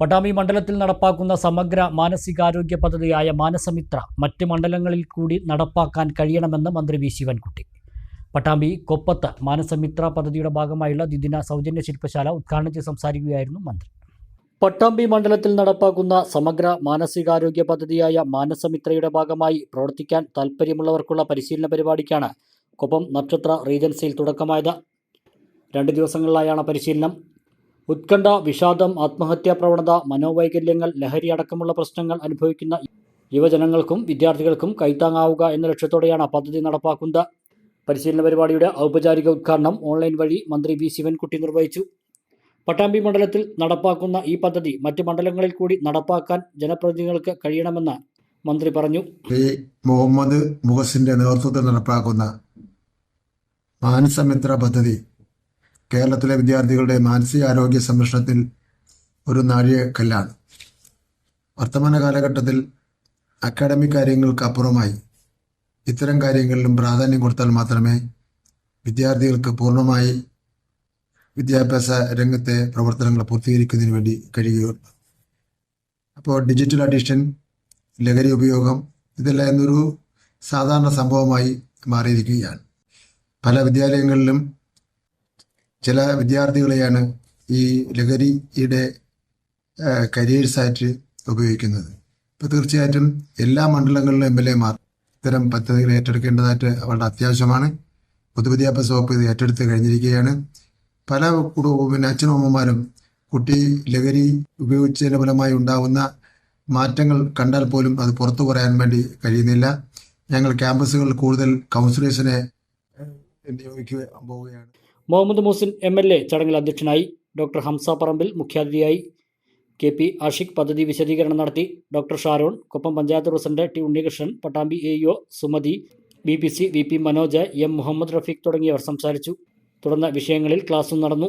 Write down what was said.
പട്ടാമ്പി മണ്ഡലത്തിൽ നടപ്പാക്കുന്ന സമഗ്ര മാനസികാരോഗ്യ പദ്ധതിയായ മാനസമിത്ര മറ്റ് മണ്ഡലങ്ങളിൽ കൂടി നടപ്പാക്കാൻ കഴിയണമെന്ന് മന്ത്രി വി ശിവൻകുട്ടി. പട്ടാമ്പി കൊപ്പത്ത് മാനസമിത്ര പദ്ധതിയുടെ ഭാഗമായുള്ള ദ്വിദിന സൗജന്യ ശില്പശാല ഉദ്ഘാടനം ചെയ്ത് സംസാരിക്കുകയായിരുന്നു മന്ത്രി. പട്ടാമ്പി മണ്ഡലത്തിൽ നടപ്പാക്കുന്ന സമഗ്ര മാനസികാരോഗ്യ പദ്ധതിയായ മാനസമിത്രയുടെ ഭാഗമായി പ്രവർത്തിക്കാൻ താൽപ്പര്യമുള്ളവർക്കുള്ള പരിശീലന പരിപാടിക്കാണ് കൊപ്പം നക്ഷത്ര റീജൻസിയിൽ തുടക്കമായത്. രണ്ട് ദിവസങ്ങളിലായാണ് പരിശീലനം. ഉത്കണ്ഠ വിഷാദം ആത്മഹത്യാ പ്രവണത മനോവൈകല്യങ്ങൾ ലഹരി അടക്കമുള്ള പ്രശ്നങ്ങൾ അനുഭവിക്കുന്ന യുവജനങ്ങൾക്കും വിദ്യാർത്ഥികൾക്കും കൈത്താങ്ങാവുക എന്ന ലക്ഷ്യത്തോടെയാണ് പദ്ധതി നടപ്പാക്കുന്നത്. പരിശീലന പരിപാടിയുടെ ഔപചാരിക ഉദ്ഘാടനം ഓൺലൈൻ വഴി മന്ത്രി വി. ശിവൻകുട്ടി നിർവഹിച്ചു. പട്ടാമ്പി മണ്ഡലത്തിൽ നടപ്പാക്കുന്ന ഈ പദ്ധതി മറ്റ് മണ്ഡലങ്ങളിൽ കൂടി നടപ്പാക്കാൻ ജനപ്രതിനിധികൾക്ക് കഴിയണമെന്ന് മന്ത്രി പറഞ്ഞു. മുഹമ്മദ് മുഹസിന്റെ നേതൃത്വത്തിൽ നടപ്പാക്കുന്ന മാനസമിത്ര പദ്ധതി കേരളത്തിലെ വിദ്യാർത്ഥികളുടെ മാനസികാരോഗ്യ സംരക്ഷണത്തിൽ ഒരു നാഴികക്കല്ലാണ് വർത്തമാന കാലഘട്ടത്തിൽ അക്കാഡമിക് കാര്യങ്ങൾക്ക് അപ്പുറമായി ഇത്തരം കാര്യങ്ങളിലും പ്രാധാന്യം കൊടുത്താൽ മാത്രമേ വിദ്യാർത്ഥികൾക്ക് പൂർണമായി വിദ്യാഭ്യാസ രംഗത്തെ പ്രവർത്തനങ്ങൾ പൂർത്തീകരിക്കുന്നതിന് വേണ്ടി കഴിയുകയുള്ളൂ. അപ്പോൾ ഡിജിറ്റൽ അഡിഷൻ ലഹരി ഉപയോഗം ഇതെല്ലാം എന്നൊരു സാധാരണ സംഭവമായി മാറിയിരിക്കുകയാണ്. പല വിദ്യാലയങ്ങളിലും ചില വിദ്യാർത്ഥികളെയാണ് ഈ ലഹരിയുടെ കരിയേഴ്സായിട്ട് ഉപയോഗിക്കുന്നത്. ഇപ്പോൾ തീർച്ചയായിട്ടും എല്ലാ മണ്ഡലങ്ങളിലും എം എൽ എമാർ ഇത്തരം പദ്ധതികൾ ഏറ്റെടുക്കേണ്ടതായിട്ട് വളരെ അത്യാവശ്യമാണ്. പൊതുവിദ്യാഭ്യാസ വകുപ്പ് ഇത് ഏറ്റെടുത്ത് കഴിഞ്ഞിരിക്കുകയാണ്. പല പിന്നെ അച്ഛനും അമ്മമാരും കുട്ടി ലഹരി ഉപയോഗിച്ചതിന് ഫലമായി ഉണ്ടാകുന്ന മാറ്റങ്ങൾ കണ്ടാൽ പോലും അത് പുറത്തു പറയാൻ വേണ്ടി കഴിയുന്നില്ല. ഞങ്ങൾ ക്യാമ്പസുകളിൽ കൂടുതൽ കൗൺസിലേഴ്സിനെ നിയോഗിക്കുക പോവുകയാണ്. Muhammad Muhsin M L A ചടങ്ങിൽ അധ്യക്ഷനായി ഡോക്ടർ ഹംസ പറമ്പിൽ മുഖ്യാതിഥിയായി കെ പി ആഷിഖ് പദ്ധതി വിശദീകരണം നടത്തി doctor Sharon Koppam panchayat president T Unnikrishnan Pattambi A O Sumathi B P C V P Manoj M Muhammad Rafeeq തുടങ്ങിയവർ സംസാരിച്ചു. തുടർന്ന് വിഷയങ്ങളിൽ ക്ലാസും നടന്നു.